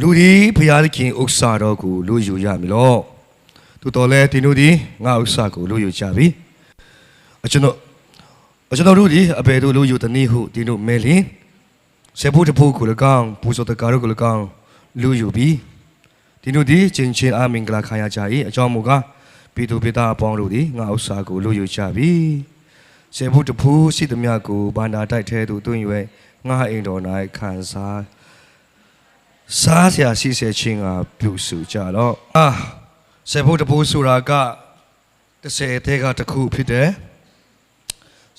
လူဒီဖျားသခင်ဥစ္စာတော်ကိုလူယူရမည်လောသို့တော်လဲဒီတို့ဒီငါဥစ္စာကိုလူယူကြပြီအကျွန်တော်အကျွန်တော်တို့ဒီအဘယ်တို့လူယူတနည်းဟုဒီတို့မဲလင်ဆေဖို့တဖို့ကိုလကောင်ပူဇော်တကားတို့ကိုလကောင်လူယူပြီးဒီတို့ဒီချင်းချင်းအာမင်္ဂလာခံရကြ၏အကြောင်းမူကားပြည်သူပြည်သားအပေါင်းတို့ဒီငါဥစ္စာကိုလူယူကြပြီဆေဖို့တဖို့ရှိသမျှကိုဘာနာတိုက်ထဲသို့တွင်၍ငါအိမ်တော်၌ခံစား စားဆရာရှိစေချင်းကပြုစုကြတော့အာဆေဖို့တပူဆိုတာက30တဲကတစ်ခုဖြစ်တယ်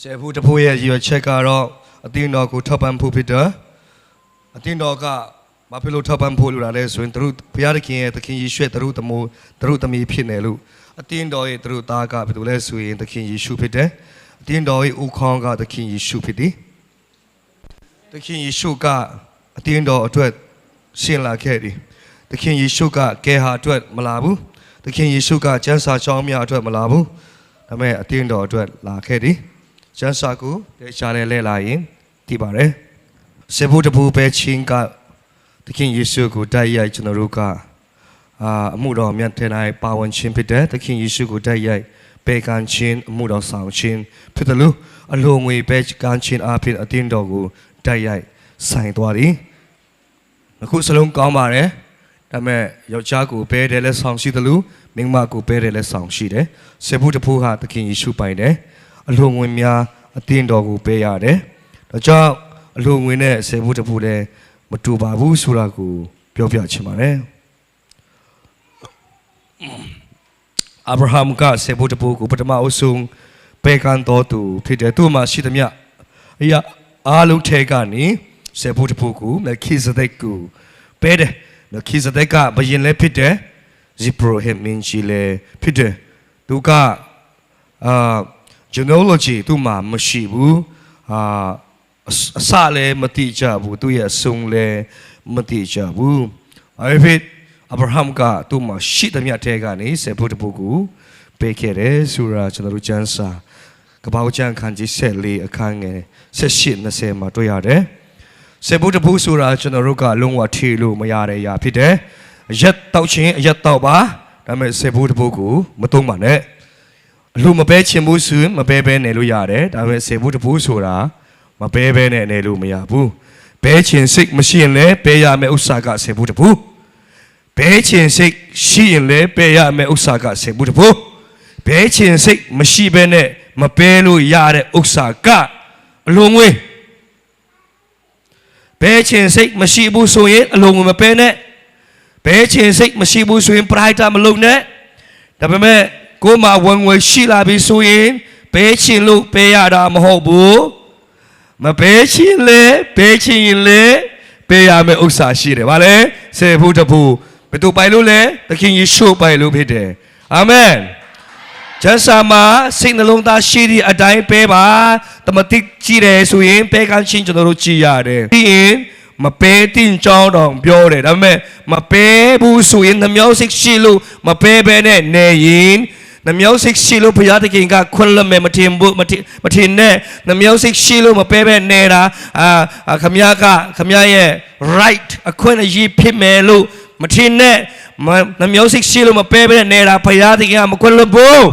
ဆေဖို့တပူရဲ့ရည်ရွယ်ချက်ကတော့အတင်းတော်ကိုထောက်ပံ့ဖို့ဖြစ်တယ်အတင်းတော်ကဘာဖြစ်လို့ထောက်ပံ့ဖို့လို့လာလဲဆိုရင်သူတို့ဘုရားသခင်ရဲ့သခင်ယေရှုရဲ့သူတို့တမိုးသူတို့သမီးဖြစ်နေလို့အတင်းတော်ရဲ့သူတို့သားကဘယ်လိုလဲဆိုရင်သခင်ယေရှုဖြစ်တယ်အတင်းတော်ရဲ့ဥခေါင်းကသခင်ယေရှုဖြစ်တယ်သခင်ယေရှုကအတင်းတော်အတွက် ရှင်လာခဲ့တယ်။သခင်ယေရှုကကဲဟာအတွက်မလာဘူး။သခင်ယေရှုကကျမ်းစာကြောင်းများအတွက်မလာဘူး။ဒါပေမဲ့အတင်းတော်အတွက်လာခဲ့တယ်။ကျမ်းစာကိုရှားလဲလဲလာရင်သိပါတယ်။စေဖို့တပူပဲချင်းကသခင်ယေရှုကိုတိုက်ရိုက်ကျွန်တော်တို့ကအာအမှုတော်မြတ်တဲ့နိုင်ပါဝင်ခြင်းဖြစ်တဲ့သခင်ယေရှုကိုတိုက်ရိုက်ပေကန်ခြင်းအမှုတော်ဆောင်ခြင်းဖြစ်တယ်လို့အလိုငွေပဲကန်ခြင်းအပြင်အတင်းတော်ကိုတိုက်ရိုက်ဆိုင်သွားတယ်။အ ခုစလုံးကောင်းပါတယ်ဒါပေမဲ့ယောက်ျားကိုဘဲတယ်လဲဆောင်ရှိတယ်လို့မိန်းမကိုဘဲတယ်လဲဆောင်ရှိတယ်ဆေဘူးတဖိုးဟာသခင်ယေရှုပိုင်တယ်အလိုငွေများအတင်းတော်ကိုပေးရတယ်ဒါကြောင့်အလိုငွေနဲ့ဆေဘူးတဖိုးလည်းမတူပါဘူးဆိုတာကိုပြောပြချင်ပါတယ်အာဗြဟံကဆေဘူးတဖိုးကိုပထမအဆုံးပေကန်တော်သူဖြစ်တယ်သူ့မှာရှိသမျှအရာအားလုံးထဲကနေ ဆေဘူးတဖိုးကိုမက်ခိဇဒက်ကိုပဲတယ်မက်ခိဇဒက်ကဘယင်လည်းဖြစ်တယ်ဇီပရိုဟင်မင်းကြီးလည်းဖြစ်တယ်သူကအာ genealogy သူ့မှာမရှိဘူးအာအစအစလည်းမတိကြဘူးသူရဲ့အဆုံးလည်းမတိကြဘူးအဲ့ဖြစ်အဗြဟံကသူ့မှာရှိသမျှထဲကနေဆေဖို့တပုတ်ကိုပေးခဲ့တယ်ဆိုတာကျွန်တော်တို့ကျမ်းစာကပ္ပဦးကျမ်းခန်းကြီး14အခန်းငယ်18 20မှာတွေ့ရတယ် ဆေဖို့တပုတ်ဆိုတာကျွန်တော်တို့ကလုံးဝထေလို့မရတဲ့အရာဖြစ်တယ်အရက်တောက်ခြင်းအရက်တောက်ပါဒါပေမဲ့ဆေဖို့တပုတ်ကိုမသုံးပါနဲ့အလိုမပဲချင်ဘူးဆိုရင်မပဲပဲနေလို့ရတယ်ဒါပေမဲ့ဆေဘူးတပူးဆိုတာမပဲပဲနဲ့နေလို့မရဘူးဘဲချင်စိတ်မရှိရင်လည်းပဲရမယ့်ဥစ္စာကဆေဘူးတပူးဘဲချင်စိတ်ရှိရင်လည်းပဲရမယ့်ဥစ္စာကဆေဘူးတပူးဘဲချင်စိတ်မရှိဘဲနဲ့မပဲလို့ရတဲ့ဥစ္စာကအလွန်ငွေ ဘဲချင်စိတ်မရှိဘူးဆိုရင်အလွန်ငွေမပဲနဲ့ဘဲချင်စိတ်မရှိဘူးဆိုရင်ပရိုက်တာမလုပ်နဲ့ဒါပေမဲ့ကိုယ်မှာဝင်ငွေရှိလာပြီဆိုရင်ဘဲချင်လို့ပေးရတာမဟုတ်ဘူးမဘဲချင်လေဘဲချင်ရင်လေပေးရမယ့်ဥစ္စာရှိတယ်ဗါလဲစေဖို့တဖို့ဘယ်သူပိုင်လို့လဲသခင်ယေရှုပိုင်လို့ဖြစ်တယ်အာမင် ကျမ်းစာမှာစိတ်နှလုံးသားရှိသည့်အတိုင်းပေးပါတမတိကြည့်တယ်ဆိုရင်ပေးကမ်းခြင်းကျွန်တော်တို့ကြည်ရတယ်ပြီးရင်မပေးတင်ကြောင်းတော့ပြောတယ်ဒါပေမဲ့မပေးဘူးဆိုရင်နှမျောစိတ်ရှိလို့မပေးဘဲနဲ့နေရင်နှမျောစိတ်ရှိလို့ဘုရားသခင်ကခွင့်လွှတ်မယ်မထင်ဘူးမထင်မထင်နဲ့နှမျောစိတ်ရှိလို့မပေးဘဲနေတာအာအာခမည်းကခမည်းရဲ့ right အခွင့်အရေးဖြစ်မယ်လို့မထင်နဲ့မနှမျောစိတ်ရှိလို့မပေးဘဲနေတာဘုရားသခင်ကမခွင့်လွှတ်ဘူး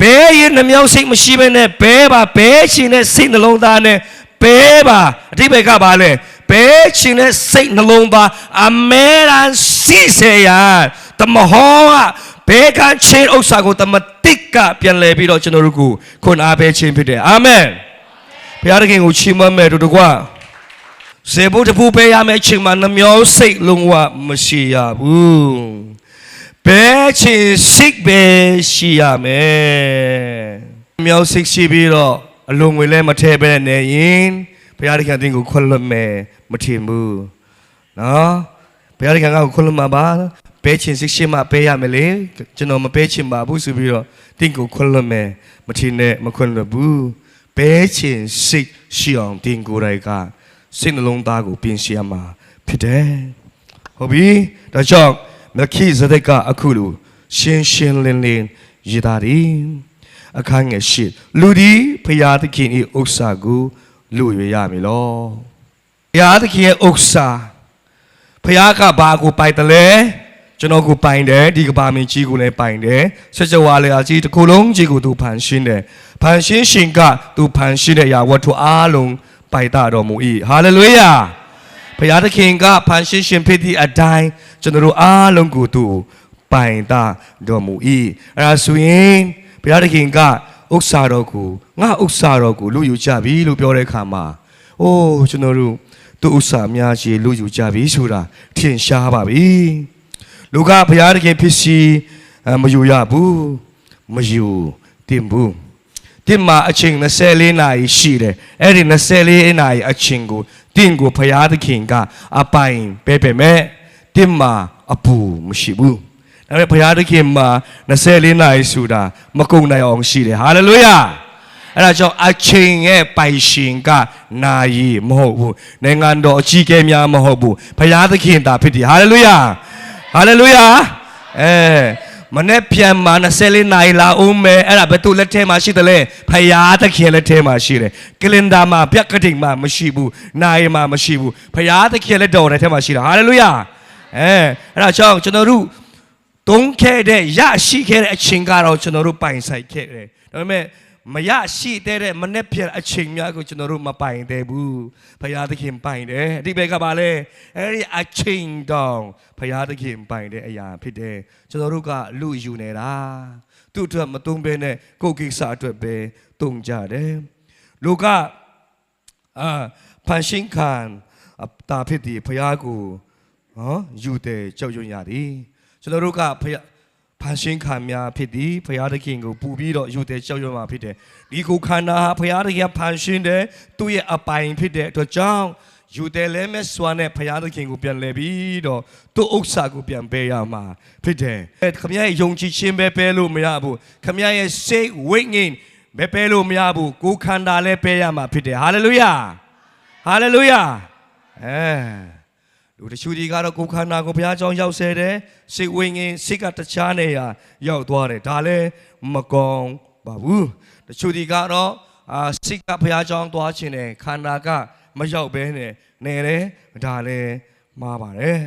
ဘဲရင်နှမြောက်စိတ်မရှိဘဲနဲ့ဘဲပါဘဲချင်တဲ့စိတ်နှလုံးသားနဲ့ဘဲပါအတိပ္ပယ်ကပါလဲဘဲချင်တဲ့စိတ်နှလုံးသားအမဲရန်စီစေရတမဟောကဘဲကချင်းဥစ္စာကိုတမတိကပြန်လဲပြီးတော့ကျွန်တော်တို့ကိုခွန်အားပေးခြင်းဖြစ်တယ်အာမင်ဘုရားသခင်ကိုချီးမွမ်းမယ်တို့တကွာစေဖို့တပူပေးရမယ့်အချိန်မှာနှမျောစိတ်လုံးဝမရှိရဘူး ဘဲချင်စိတ်ပဲရှိရမယ်။မြောက်စိတ်ရှိပြီးတော့အလုံးငွေလည်းမထည့်ပဲနေရင်ဘုရားသခင်အတင်းကိုခွင့်လွှတ်မယ်မထင်ဘူး။နော်။ဘုရားသခင်ကခွင့်လွှတ်မှာပါ။ဘဲချင်စိတ်ရှိမှပေးရမယ်လေ။ကျွန်တော်မပေးချင်ပါဘူးဆိုပြီးတော့တင်းကိုခွင့်လွှတ်မယ်မထင်နဲ့မခွင့်လွှတ်ဘူး။ဘဲချင်စိတ်ရှိအောင်တင်းကိုယ်တိုင်ကစိတ်နှလုံးသားကိုပြင်ဆင်ရမှာဖြစ်တယ်။ဟုတ်ပြီဒါကြောင့် မခိဇဒက်ကအခုလိုရှင်းရှင်းလင်းလင်းရေးသားတယ်အခန်းငယ်ရှိလူဒီဖရာသခင်၏ဥစ္စာကိုလူရရမည်လောဖရာသခင်ရဲ့ဥစ္စာဖះကဘာကိုပိုင်တယ်လဲကျွန်တော်ကိုပိုင်တယ်ဒီကဘာမင်းကြီးကိုလည်းပိုင်တယ်ဆက်ကြဝါလေအကြီးတစ်ခုလုံးကြီးကိုသူဖန်ရှင်းတယ်ဖန်ရှင်းရှင်ကသူဖန်ရှင်းတဲ့အရာဝတ္ထုအားလုံးပိုင်တတော်မူ၏ဟာလေလုယာ ဖះသခင်ကဖန်ရှင်းရှင်ဖြစ်သည့်အတိုင်းကျွန်တော်တို့အားလုံးကိုသူပိုင်တတော်မူ၏အဲဒါဆိုရင်ဖះသခင်ကဥစ္စာတော်ကိုငါဥစ္စာတော်ကိုလူယူကြပြီလို့ပြောတဲ့အခါမှာအိုးကျွန်တော်တို့သူဥစ္စာများကြီးလူယူကြပြီဆိုတာထင်ရှားပါပြီလူကဘုရားတခင်ဖြစ်စီအမယူရဘူးမယူတင်ဘူးတင်မှာအချိန်24နာရီရှိတယ်အဲ့ဒီ24နာရီအချိန်ကို တင်ကိုဘုရားသခင်ကအပိုင်ပဲပဲမဲ့တင်မှာအပူမရှိဘူးဒါပေမဲ့ဘုရားသခင်မှာ24နာရီဆိုတာမကုန်နိုင်အောင်ရှိတယ်ဟာလေလုယာအဲ့ဒါကြောင့်အချိန်ရဲ့ပိုင်ရှင်ကနာယီမဟုတ်ဘူးနိုင်ငံတော်အကြီးအကဲများမဟုတ်ဘူးဘုရားသခင်သာဖြစ်တယ်ဟာလေလုယာဟာလေလုယာအဲ မနေ့ပြန်မှာ24နိုင်လာဦးမယ်အဲ့ဒါဘယ်သူလက်ထဲမှာရှိတယ်လဲဘုရားသခင်လက်ထဲမှာရှိတယ်ကလင်ဒါမှာပြက်ကတိန်မှာမရှိဘူးနိုင်မှာမရှိဘူးဘုရားသခင်လက်တော်ထဲမှာရှိတာဟာလေလုယာအဲအဲ့ဒါကြောင့်ကျွန်တော်တို့တုံးခဲ့တဲ့ရရှိခဲ့တဲ့အချိန်ကတော့ကျွန်တော်တို့ပိုင်ဆိုင်ခဲ့တယ်ဒါပေမဲ့ မရရှိတဲ့တဲ့မနေ့ဖြစ်အချိန်များကိုကျွန်တော်တို့မပိုင်သေးဘူးဘုရားသခင်ပိုင်တယ်အဒီဘက်ကပါလဲအဲ့ဒီအချိန်တောင်ဘုရားသခင်ပိုင်တဲ့အရာဖြစ်တယ်ကျွန်တော်တို့ကလူယူနေတာသူ့အတွက်မတုံးဘဲနဲ့ကိုယ့်ကိစ္စအတွက်ပဲတုံးကြတယ်လူကအာဖန်ရှင်းခံအတာဖြစ်ဒီဘုရားကိုဟောယူတယ်ကြောက်ရွံ့ရသည်ကျွန်တော်တို့ကဖယ ဖန်ရှင်းခံများဖြစ်သည်ဖရာသခင်ကိုပူပြီးတော့ယူတဲ့ကြောက်ရွံ့မှာဖြစ်တယ်ဒီကိုခန္ဓာဟာဖရာသခင်ဖန်ရှင်းတယ်သူ့ရဲ့အပိုင်ဖြစ်တဲ့အတွက်ကြောင့်ယူတယ်လဲမဲ့စွာနဲ့ဖရာသခင်ကိုပြန်လဲပြီးတော့သူ့ဥစ္စာကိုပြန်ပေးရမှာဖြစ်တယ်အဲခမရရဲ့ယုံကြည်ခြင်းပဲပေးလို့မရဘူးခမရရဲ့စိတ်ဝိညာဉ်ပဲပေးလို့မရဘူးကိုယ်ခန္ဓာလည်းပေးရမှာဖြစ်တယ်ဟာလေလုယာဟာလေလုယာအဲ လူတချို့ဒီကတော့ကိုယ်ခန္ဓာကိုဘုရားကြောင့်ရောက်စေတယ်စိတ်ဝိညာဉ်စိတ်ကတခြားနေရာရောက်သွားတယ်ဒါလည်းမကောင်းပါဘူးတချို့ဒီကတော့အာစိတ်ကဘုရားကြောင့်သွားခြင်းတယ်ခန္ဓာကမရောက်ဘဲနဲ့နေတယ်ဒါလည်းမှားပါတယ်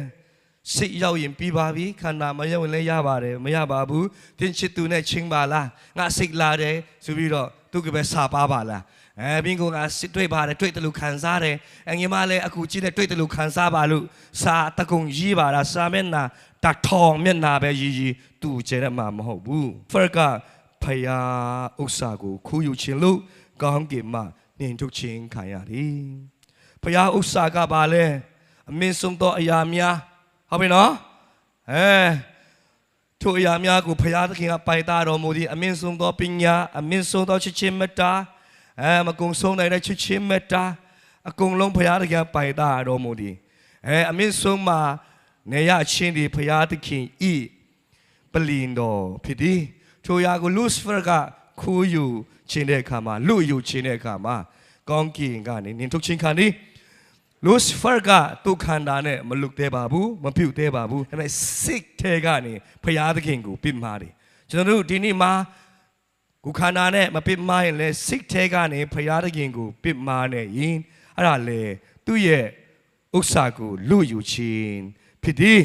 စိတ်ရောက်ရင်ပြီးပါပြီခန္ဓာမရောက်ရင်လည်းရပါတယ်မရပါဘူးတင်ချစ်သူနဲ့ချင်းပါလားငါစိတ်လာတယ်ဆိုပြီးတော့သူကပဲစာပါပါလား အဲဘင်းကငါစစ်တွေ့ပါတယ်တွေ့တယ်လို့ခံစားတယ်အငယ်မလည်းအခုကြည့်တယ်တွေ့တယ်လို့ခံစားပါလို့စာတကုံရေးပါလားစာမျက်နှာတထောင်မျက်နှာပဲရေးရေးသူ့ကျဲရမှာမဟုတ်ဘူးဖရကဖယားဥစ္စာကိုခူးယူခြင်းလို့ကောင်းကင်မှနှင်ထုတ်ခြင်းခံရတယ်ဖယားဥစ္စာကပါလဲအမင်းဆုံးသောအရာများဟုတ်ပြီနော်အဲထိုအရာများကိုဖယားသခင်ကပိုင်သားတော်မူသည်အမင်းဆုံးသောပညာအမင်းဆုံးသောချစ်ချင်းမေတ္တာ အဲမကုံဆုံးနိုင်တဲ့ချစ်ချင်းမေတ္တာအကုန်လုံးဖယားသခင်ပိုင်သားတော်မူသည်အဲအမင်းဆုံးမှာနေရချင်းဒီဖယားသခင်ဤပလင်တော်ဖြစ်သည်ထိုအရာကိုလူစဖာကခိုးယူခြင်းတဲ့အခါမှာလူယူခြင်းတဲ့အခါမှာကောင်းကင်ကနေနင်ထုတ်ခြင်းခံသည်လူစဖာကသူ့ခန္ဓာနဲ့မလွတ်သေးပါဘူးမပြုတ်သေးပါဘူးဒါပေမဲ့စိတ်ထဲကနေဖရာသခင်ကိုပြစ်မှားတယ်ကျွန်တော်တို့ဒီနေ့မှာ ကိုယ်ခန္ဓာနဲ့မပြစ်မှားရင်လည်းစိတ်ထဲကနေဖရာသခင်ကိုပြစ်မှားနေရင်အဲ့ဒါလေသူ့ရဲ့ဥစ္စာကိုလူယူခြင်းဖြစ်သည်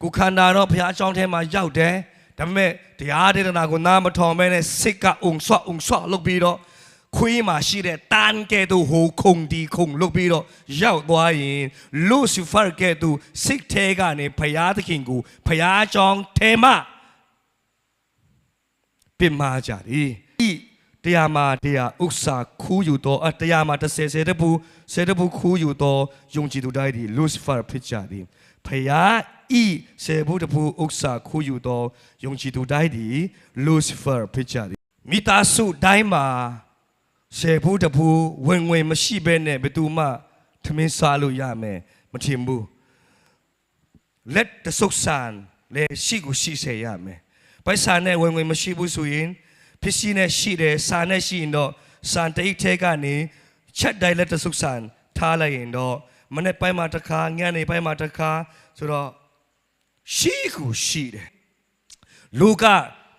ကိုယ်ခန္ဓာတော့ဖရာအကြောင်းထဲမှာရောက်တယ်ဒါပေမဲ့တရားဒေသနာကိုနားမထောင်မဲနဲ့စိတ်ကအုံဆွအုံဆွလုပ်ပြီးတော့ခွေးမှာရှိတဲ့တန်ကဲ့သို့ဟိုခုံဒီခုံလုပ်ပြီးတော့ရောက်သွားရင်လူစီဖာကဲ့သို့စိတ်ထဲကနေဖျားသခင်ကိုဖျားကြောင်းထဲမှာ ပြစ်မှားကြသည်ဤတရားမှာတရားဥစ္စာခူးယူသောအတရားမှာတစ်ဆယ်ဆယ်တပူဆယ်တပူခူးယူသောယုံကြည်သူတိုင်းသည်လူစီဖာဖြစ်ကြသည်ဖျားဤဆေဘုတပူဥစ္စာခူးယူသောယုံကြည်သူတိုင်းသည်လူစီဖာဖြစ်ကြသည်မိသားစုတိုင်းမှာဆယ်ဖို့တဖို့ဝင်ဝင်မရှိဘဲနဲ့ဘယ်သူမှထမင်းစားလို့ရမယ်မထင်ဘူးလက်တဆုပ်ဆန်လေရှိကိုရှိစေရမယ် ပိုက်ဆာနဲ့ဝင်ဝင်မရှိဘူးဆိုရင်ပစ္စည်းနဲ့ရှိတယ်စာနဲ့ရှိရင်တော့စံတိတ်ထဲကနေချက်တိုင်းလက်တဆုပ်ဆန်ထားလိုက်ရင်တော့မနေ့ပိုင်းမှာတစ်ခါညနေပိုင်းမှာတစ်ခါဆိုတော့ရှိကိုရှိတယ် လူက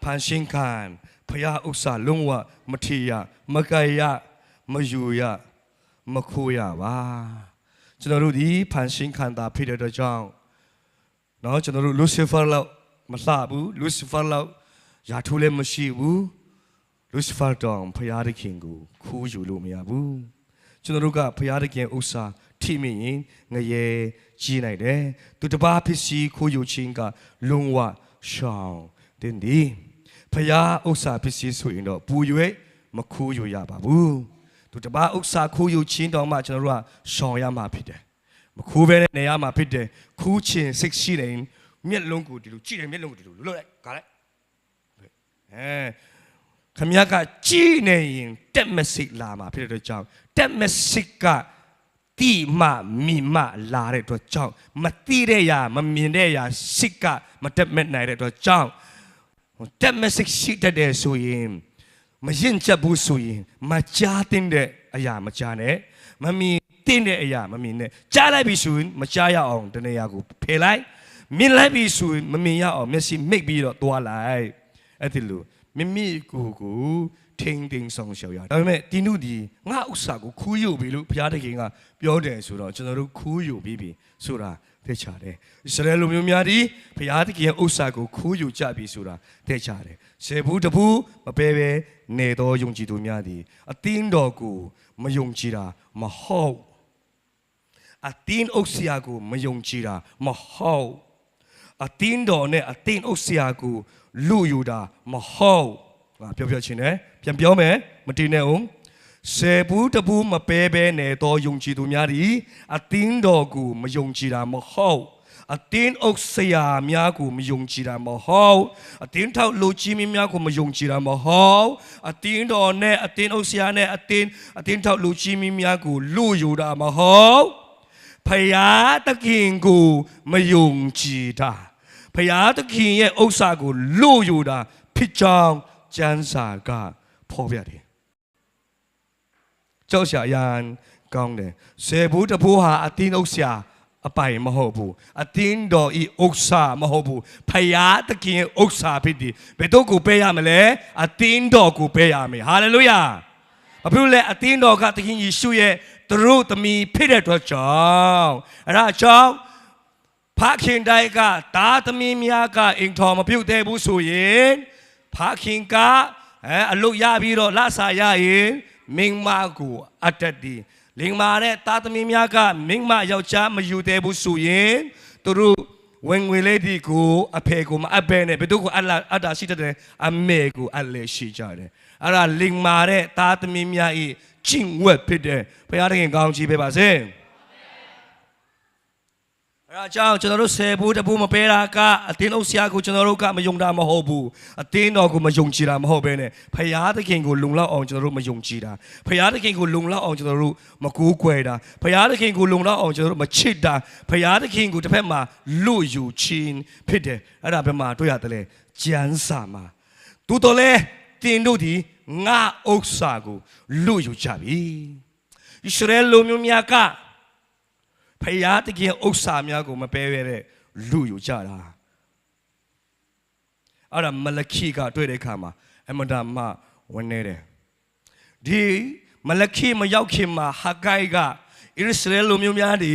ဖန်ရှင်းခံဖယားဥစ္စာလုံးဝမထီရမကယ်ရမယူရမခိုးရပါ ကျွန်တော်တို့ဒီဖန်ရှင်းခံတာဖြစ်တဲ့အတွက်ကြောင့်เนาะကျွန်တော်တို့လူစီဖာလောက် မလှဘူးလူစီဖာလောက်ယာထိုးလည်းမရှိဘူးလူစီဖာတောင်ဖရာသခင်ကိုခိုးယူလို့မရဘူးကျွန်တော်တို့ကဖရာသခင်ဥစ္စာထိမိရင်ငရေကြီးနိုင်တယ်သူတစ်ပါးဖြစ်စီခိုးယူခြင်းကလုံဝရှောင်တင်ဒီဖရာဥစ္စာဖြစ်စီဆိုရင်တော့ပူရွေမခိုးယူရပါဘူးသူတစ်ပါးဥစ္စာခိုးယူခြင်းတောင်မှကျွန်တော်တို့ကရှောင်ရမှာဖြစ်တယ်မခိုးပဲနဲ့နေရာမှာဖြစ်တယ်ခူးချင်စိတ်ရှိတယ် မျက်လုံးကိုဒီလိုကြည့်တယ်မျက်လုံးကိုဒီလိုလွတ်လိုက်ခါလိုက်အဲခမရကကြည့်နေရင်တက်မစိတ်လာမှာဖြစ်တဲ့အတွက်ကြောင့်တက်မစိတ်ကတိမမိမလာတဲ့အတွက်ကြောင့်မတိတဲ့ရာမမြင်တဲ့ရာစိတ်ကမတက်မဲ့နိုင်တဲ့အတွက်ကြောင့်တက်မစိတ်ရှိတတ်တယ်ဆိုရင်မရင်ချက်ဘူးဆိုရင်မကြားတင်တဲ့အရာမကြားနဲ့မမြင်တင်တဲ့အရာမမြင်နဲ့ကြားလိုက်ပြီဆိုရင်မကြားရအောင်တနေရာကိုဖယ်လိုက် မြင်လိုက်ပြီဆိုရင်မမြင်ရအောင်မျက်စိမိတ်ပြီးတော့သွားလိုက်အဲ့ဒီလိုမိမိကိုယ်ကိုထိန်ထိန်ဆောင်ရှောက်ရဒါပေမဲ့ဒီနုဒီငါဥစ္စာကိုခူးယူပြီလို့ဘုရားသခင်ကပြောတယ်ဆိုတော့ကျွန်တော်တို့ခူးယူပြီးပြီဆိုတာသိချတယ်ဣသရေလလူမျိုးများဒီဘုရားသခင်ရဲ့ဥစ္စာကိုခူးယူကြပြီဆိုတာသိချတယ်ရှေဘူးတပူးမပဲပဲနေတော်ယုံကြည်သူများသည်အသင်းတော်ကိုမယုံကြည်တာမဟုတ်အတင်းအုပ်ဆရာကိုမယုံကြည်တာမဟုတ် အတင်းတော်နဲ့အတင်းအုပ်ဆရာကိုလူယူတာမဟုတ်ငါပြောပြောချင်းတယ်ပြန်ပြောမယ်မတင်နဲ့အောင်စေဘူးတဘူးမပဲပဲနဲ့တော့ယုံကြည်သူများသည်အတင်းတော်ကိုမယုံကြည်တာမဟုတ်အတင်းအုပ်ဆရာများကိုမယုံကြည်တာမဟုတ်အတင်းထောက်လူကြီးမင်းများကိုမယုံကြည်တာမဟုတ်အတင်းတော်နဲ့အတင်းအုပ်ဆရာနဲ့အတင်းအတင်းထောက်လူကြီးမင်းများကိုလူယူတာမဟုတ်ဖယားသခင်ကိုမယုံကြည်တာ ဖယားသခင်ရဲ့ဥစ္စာကိုလို့ယူတာဖြစ်ကြောင်းကျမ်းစာကဖော်ပြတယ်ကြောက်ရှာရန်ကောင်းတယ်ဇေဘူးတဖိုးဟာအတင်းဥစ္စာအပိုင်မဟုတ်ဘူးအတင်းတော်ဤဥစ္စာမဟုတ်ဘူးဖယားသခင်ရဲ့ဥစ္စာဖြစ်တယ်ဘယ်တော့ကိုပေးရမလဲအတင်းတော်ကိုပေးရမယ်ဟာလေလုယာ။ဘာဖြစ်လို့လဲအသင်းတော်ကသခင်ယေရှုရဲ့သူတို့သမီးဖြစ်တဲ့အတွက်ကြောင့်အဲ့ဒါကြောင့် ဖခင်တိုက်ကတားသမီးများကအိမ်တော်မပြုတ်သေးဘူးဆိုရင်ဖခင်ကအဲအလုတ်ရပြီးတော့လဆာရရင်မိန်းမကိုအတတ်ဒီလင်မာတဲ့တားသမီးများကမိန်းမယောက်ျားမယူသေးဘူးဆိုရင်သူတို့ဝင်ငွေလေးဒီကိုအဖေကိုမအပ်ပဲနဲ့ဘယ်သူကိုအလာအတာရှိတဲ့အမေကိုအလဲရှိကြတယ်အဲ့ဒါလင်မာတဲ့တားသမီးများဤကျင့်ဝတ်ဖြစ်တယ်ဘုရားသခင်ကောင်းချီးပေးပါစေ အဲ့ဒါကြောင့်ကျွန်တော်တို့ဆယ်ဘူးတပူးမပေးတာကအတင်းအုပ်ဆရာကိုကျွန်တော်တို့ကမယုံတာမဟုတ်ဘူးအတင်းတော်ကိုမယုံကြည်တာမဟုတ်ဘဲနဲ့ဖရာသခင်ကိုလုံလောက်အောင်ကျွန်တော်တို့မယုံကြည်တာဖရာသခင်ကိုလုံလောက်အောင်ကျွန်တော်တို့မကူးကွယ်တာဖရာသခင်ကိုလုံလောက်အောင်ကျွန်တော်တို့မချစ်တာဖရာသခင်ကိုတစ်ဖက်မှာလွတ်ယူခြင်းဖြစ်တယ်အဲ့ဒါဘယ်မှာတွေ့ရတယ်လဲကျမ်းစာမှာတူတော်လဲတင်တို့ဒီငါဥစ္စာကိုလွတ်ယူကြပြီဣသရေလလူမျိုးများက ဖယားတကယ်ဥစ္စာများကိုမပဲရတဲ့လူယူကြတာအဲ့ဒါမလခိကတွေ့တဲ့အခါမှာအမဒါမဝင်နေတယ်ဒီမလခိမရောက်ခင်မှာဟာဂိုင်ကဣရစရေလလူမျိုးများဒီ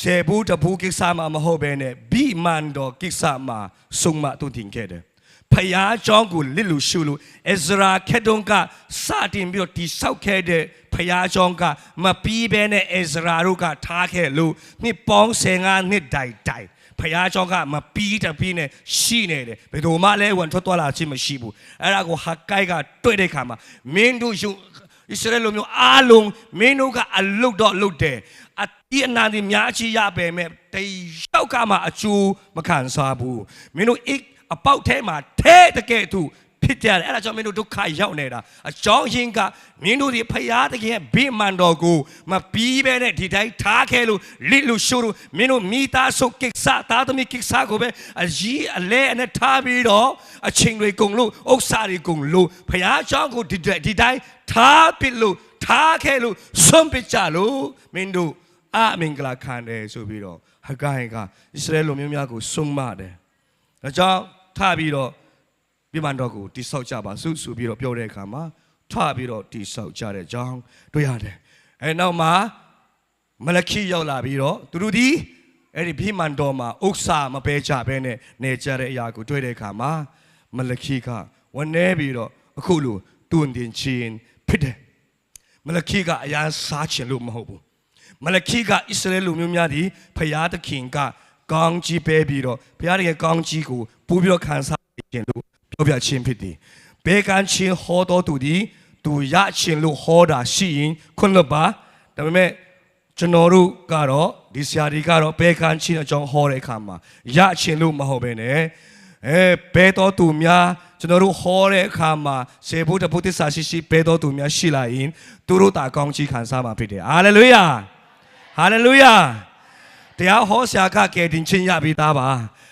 ဆေဘူးတဘူးကိစ္စမှာမဟုတ်ဘဲနဲ့ဘီမန်တော်ကိစ္စမှာဆုံမတူတင်ခဲ့တယ်ဖယားကြောင်းကိုလစ်လူရှုလို့အဇရာခက်တုံးကစတင်ပြီးတော့တိဆောက်ခဲ့တဲ့ ဖယားကြောင်းကမပြီးဘဲနဲ့အဇရာတို့ကထားခဲ့လို့နှစ်ပေါင်း15နှစ်တိုင်တိုင်ဖယားကြောင့်ကမပြီးတပြီးနဲ့ရှိနေတယ်ဘယ်သူမှလည်းဝန်ထွက်သွားလာခြင်းမရှိဘူးအဲ့ဒါကိုဟာကိုက်ကတွေ့တဲ့ခါမှာမင်းတို့ယူဣသရေလလူမျိုးအားလုံးမင်းတို့ကအလုတ်တော့လုတ်တယ်အတိအနာဒီများချီရပေမဲ့တယောက်ကမှအကျိုးမခံစားဘူးမင်းတို့အိတ်အပေါက်ထဲမှာထဲတကယ်သူ ဖြစ်ကြတယ်အဲ့ဒါကြောင့်မင်းတို့ဒုက္ခရောက်နေတာအကြောင်းရင်းကမင်းတို့ဒီဖရာတကယ်ဘေးမှန်တော်ကိုမပြီးပဲနဲ့ဒီတိုင်းထားခဲလို့လစ်လို့ရှိုးလို့မင်းတို့မိသားစုကိစ္စသားသမီးကိစ္စကိုပဲအကြီးအလဲအနဲ့ထားပြီးတော့အချိန်တွေကုန်လို့ဥစ္စာတွေကုန်လို့ဖရာအကြောင်းကိုဒီဒီတိုင်းထားပစ်လို့ထားခဲလို့စွန့်ပစ်ကြလို့မင်းတို့အမင်္ဂလာခံတယ်ဆိုပြီးတော့ဟဂိုင်ကအစ္စရေလလူမျိုးများကိုဆုံးမတယ်ဒါကြောင့်ထပြီးတော့ ပြမန်တော်ကိုတိဆောက်ကြပါစုဆိုပြီးတော့ပြောတဲ့အခါမှာထပြီးတော့တိဆောက်ကြတဲ့အကြောင်းတွေ့ရတယ်အဲနောက်မှာမလခိရောက်လာပြီးတော့သူတို့ဒီအဲ့ဒီဗိမာန်တော်မှာဥစ္စာမပဲကြဘဲနဲ့နေကြတဲ့အရာကိုတွေ့တဲ့အခါမှာမလခိကဝန်နေပြီးတော့အခုလိုတွင်တင်ချင်းဖြစ်တယ်မလခိကအရာစားချင်လို့မဟုတ်ဘူးမလခိကဣသရေလလူမျိုးများဒီဖျားသခင်ကကောင်းကြီးပေးပြီးတော့ဘုရားရဲ့ကောင်းကြီးကိုပူပြီးတော့ခံစားခြင်းလို့ ပြောပြခြင်းဖြစ်တယ်ဘေကန်းချင်းဟောတော်သူဒီသူရခြင်းလို့ဟောတာရှိရင်ခွင့်လွတ်ပါဒါပေမဲ့ကျွန်တော်တို့ကတော့ဒီဆရာတွေကတော့ဘဲခန်းချင်းအကြောင်းဟောတဲ့အခါမှာရချင်လို့မဟုတ်ပဲနဲ့အဲဘဲတော်သူများကျွန်တော်တို့ဟောတဲ့အခါမှာဆေဘုဒ္ဓဘုသစ္စာရှိရှိဘဲတော်သူများရှိလာရင်သူတို့တာကောင်းချီးခံစားမှာဖြစ်တယ်ဟာလေလုယာဟာလေလုယာတရားဟောဆရာကကယ်တင်ခြင်းရပြီးသားပါ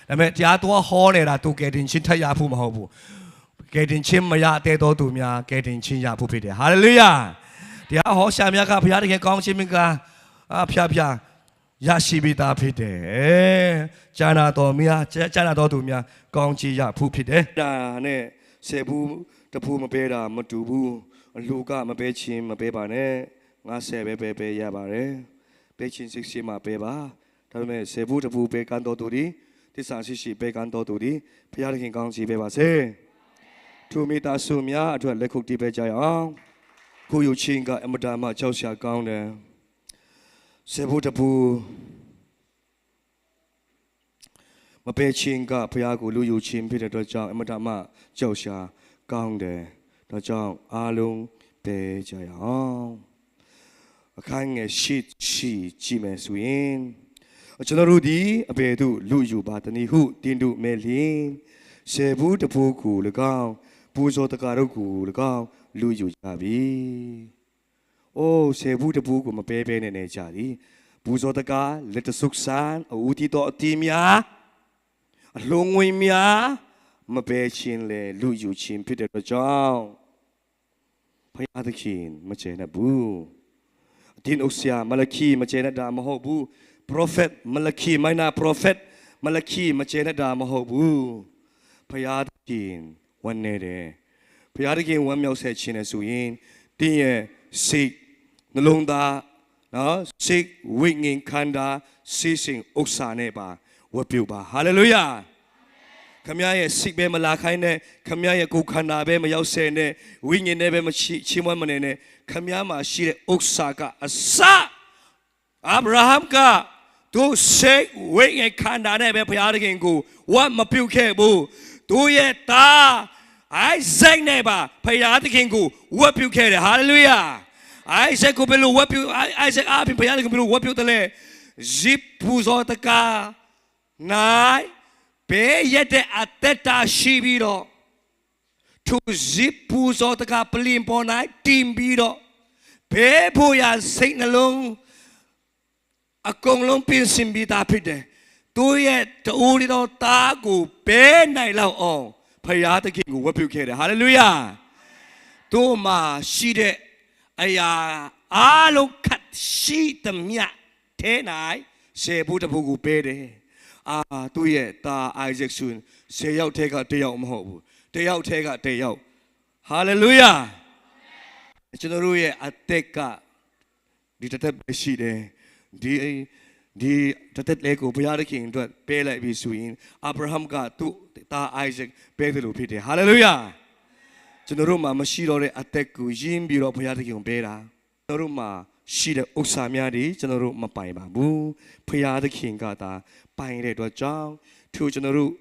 ဒါပေမဲ့တရားတော်ဟောနေတာသူကယ်တင်ခြင်းထက်ရဖို့မဟုတ်ဘူးကယ်တင်ခြင်းမရတဲ့တော်သူများကယ်တင်ခြင်းရဖို့ဖြစ်တယ်ဟာလေလုယာတရားဟောရှာများကဘုရားတကယ်ကောင်းခြင်းမကအဖျားဖျားရရှိပြီးသားဖြစ်တယ်ကျမ်းနာတော်များကျမ်းနာတော်သူများကောင်းချီးရဖို့ဖြစ်တယ်ဒါနဲ့ဆေဘူးတဖူမပေးတာမတူဘူးလူကမပေးခြင်းမပေးပါနဲ့ငါဆယ်ပဲပဲပဲရပါတယ်ပေးခြင်းစိတ်ရှိမှပေးပါဒါပေမဲ့ဆေဘူးတဖူပေးကန်တော်သူဒီ တစ္ဆာရှိရှိပေးကန်တော်သူဒီဘုရားသခင်ကောင်းချီးပေးပါစေထိုမိသားစုများအတွက်လက်ခုပ်တီးပေးကြရအောင်ကိုယူချင်းကအမတားမှကြောက်ရှာကောင်းတယ်ဆေဖို့တပူမပေးချင်းကဘုရားကိုလူယူချင်းဖြစ်တဲ့အတွက်ကြောင့်အမတားမှကြောက်ရှာကောင်းတယ်ဒါကြောင့်အားလုံးပေးကြရအောင်အခန်းငယ်ရှိရှိကြည့်မယ်ဆိုရင် ကျွန်တော်တို့ဒီအဘယ်သို့လူယူပါတနည်းဟုတင်းတို့မဲ့လျင်ဆေဘူးတပူကို၎င်းပူဇော်တကာတို့ကို၎င်းလူယူကြပြီ။အိုးဆေဘူးတပူကိုမပဲပဲနဲ့နေကြသည်။ပူဇော်တကာလက်တဆုခဆန်အူတီတော်အတီများအလုံးဝင်းများမပဲချင်းလေလူယူချင်းဖြစ်တဲ့အတွက်ကြောင့်ဖယားသခင်မချေနဲ့ဘူး။အတင်းဥစရာမလခီမချေနဲ့တာမဟုတ်ဘူး prophet မလခီမိုင်းနာ prophet မလခီမချေနဲ့တာမဟုတ်ဘူးဖယားသခင်ဝန်နေတယ်ဖယားသခင်ဝန်မြောက်ဆက်ခြင်းနဲ့ဆိုရင်တင်းရဲ့စိတ်နှလုံးသားနော်စိတ်ဝိညာဉ်ခန္ဓာစိတ်စဉ်ဥစ္စာနဲ့ပါဝတ်ပြုပါဟာလေလုယာခမရရဲ့စိတ်ပဲမလာခိုင်းနဲ့ခမရရဲ့ကိုယ်ခန္ဓာပဲမရောက်ဆဲနဲ့ဝိညာဉ်နဲ့ပဲမချီချီးမွမ်းမနေနဲ့ခမရမှာရှိတဲ့ဥစ္စာကအစအာဗြဟံက သူစိတ်ဝိညာဉ်ခန္ဓာနဲ့ပဲဘုရားသခင်ကိုဝတ်မပြုတ်ခဲ့ဘူးသူရဲ့သားအိုက်ဇက်နဲ့ပါဘုရားသခင်ကိုဝတ်ပြုတ်ခဲ့တယ်ဟာလေလုယာအိုက်ဇက်ကိုဘယ်လိုဝတ်ပြုတ်အိုက်ဇက်အပြင်ဘုရားသခင်ဘယ်လိုဝတ်ပြုတ်တယ်လဲဇိပူဇောတကာနိုင်ဘေးရတဲ့အသက်တာရှိပြီးတော့သူဇိပူဇောတကာပလင်ပေါ်၌တင်ပြီးတော့ဘေးဖို့ရစိတ်နှလုံး အကုန်လုံးပြင်ဆင်ပြီးသားဖြစ်တယ်။သူရဲ့တူရီတော်သားကိုဘဲနိုင်လောက်အောင်ဖယားသခင်ကိုဝတ်ပြုခဲ့တယ်။ဟာလေလုယာ။သူ့မှာရှိတဲ့အရာအားလုံးခတ်ရှိသမျှထဲ၌ဆေဘူးတပူကိုပေးတယ်။အာသူ့ရဲ့သားအိုက်ဇက်ဆွန်ဆေယောက်ထဲကတယောက်မဟုတ်ဘူး။တယောက်ထဲကတယောက်။ဟာလေလုယာ။ကျွန်တော်တို့ရဲ့အသက်ကဒီတစ်သက်ပဲရှိတယ် ဒီဒီတစ်သက်လေးကိုဘုရားသခင်အတွက်ပေးလိုက်ပြီဆိုရင်အာဗြဟံကသူ့သားအိုက်ဇက်ပေးတယ်လို့ဖြစ်တယ်ဟာလေလုယာကျွန်တော်တို့မှာမရှိတော့တဲ့အသက်ကိုယဉ်ပြီးတော့ဘုရားသခင်ကိုပေးတာကျွန်တော်တို့မှာရှိတဲ့ဥစ္စာများတွေကျွန်တော်တို့မပိုင်ပါဘူးဘုရားသခင်ကသာပိုင်တဲ့အတွက်ကြောင့်သူကျွန်တော်တို့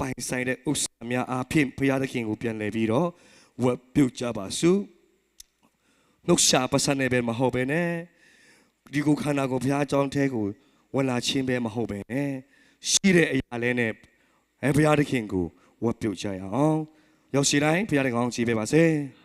ပိုင်ဆိုင်တဲ့ဥစ္စာများအဖြစ်ဘုရားသခင်ကိုပြန်လည်ပြီးတော့ဝတ်ပြုတ်ကြပါစို့နှုတ်ရှာပစနေပဲမဟုတ်ပဲနဲ့ ဒီကိုခန္ဓာကိုဘုရားအကြောင်းထဲကိုဝင်လာခြင်းပဲမဟုတ်ပဲနဲ့ရှိတဲ့အရာလဲနဲ့အဲဘုရားသခင်ကိုဝတ်ပြုတ်ကြရအောင်ရောက်ရှိတိုင်းဘုရားတကောင်ကြည်ပေးပါစေ။